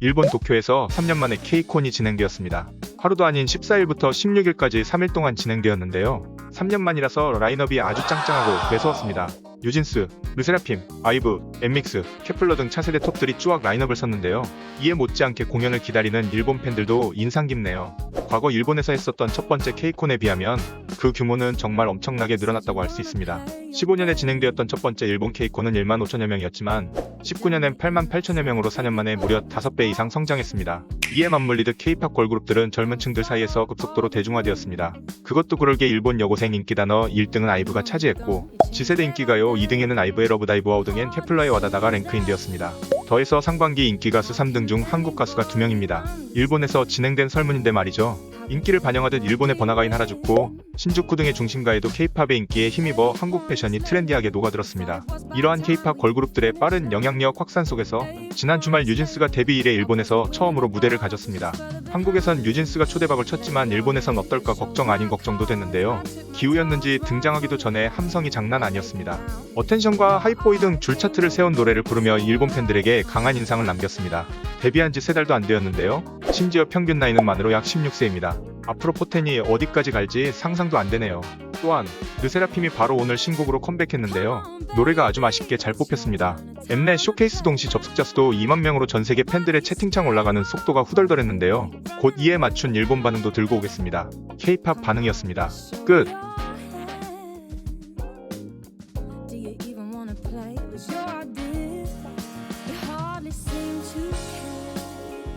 일본 도쿄에서 3년 만에 K콘이 진행되었습니다. 하루도 아닌 14일부터 16일까지 3일 동안 진행되었는데요. 3년 만이라서 라인업이 아주 짱짱하고 매서웠습니다. 유진스, 르세라핌, 아이브, 엠믹스, 케플러 등 차세대 톱들이 쭈악 라인업을 섰는데요. 이에 못지않게 공연을 기다리는 일본 팬들도 인상 깊네요. 과거 일본에서 했었던 첫 번째 K콘에 비하면 그 규모는 정말 엄청나게 늘어났다고 할 수 있습니다. 15년에 진행되었던 첫 번째 일본 K콘은 1만 5천여 명이었지만 19년엔 8만 8천여 명으로 4년 만에 무려 5배 이상 성장했습니다. 이에 맞물리듯 K-팝 걸그룹들은 젊은 층들 사이에서 급속도로 대중화되었습니다. 그것도 그럴게 일본 여고생 인기 단어 1등은 아이브가 차지했고 지세대 인기가요 2등에는 아이브의 러브다이브와 5등엔 케플러의 와다다가 랭크인되었습니다. 더해서 상반기 인기 가수 3등 중 한국 가수가 2명입니다. 일본에서 진행된 설문인데 말이죠. 인기를 반영하듯 일본의 번화가인 하라주쿠, 신주쿠 등의 중심가에도 K-팝의 인기에 힘입어 한국 패션이 트렌디하게 녹아들었습니다. 이러한 K-팝 걸그룹들의 빠른 영향력 확산 속에서 지난 주말 유진스가 데뷔 이래 일본에서 처음으로 무대를 가졌습니다. 한국에선 유진스가 초대박을 쳤지만 일본에선 어떨까 걱정 아닌 걱정도 됐는데요. 기우였는지 등장하기도 전에 함성이 장난 아니었습니다. 어텐션과 하이보이 등 줄차트를 세운 노래를 부르며 일본 팬들에게 강한 인상을 남겼습니다. 데뷔한 지 3달도 안 되었는데요. 심지어 평균 나이는 만으로 약 16세입니다. 앞으로 포텐이 어디까지 갈지 상상도 안 되네요. 또한 르세라핌이 바로 오늘 신곡으로 컴백했는데요. 노래가 아주 맛있게 잘 뽑혔습니다. 엠넷 쇼케이스 동시 접속자 수도 2만 명으로 전 세계 팬들의 채팅창 올라가는 속도가 후덜덜했는데요. 곧 이에 맞춘 일본 반응도 들고 오겠습니다. K-팝 반응이었습니다. 끝.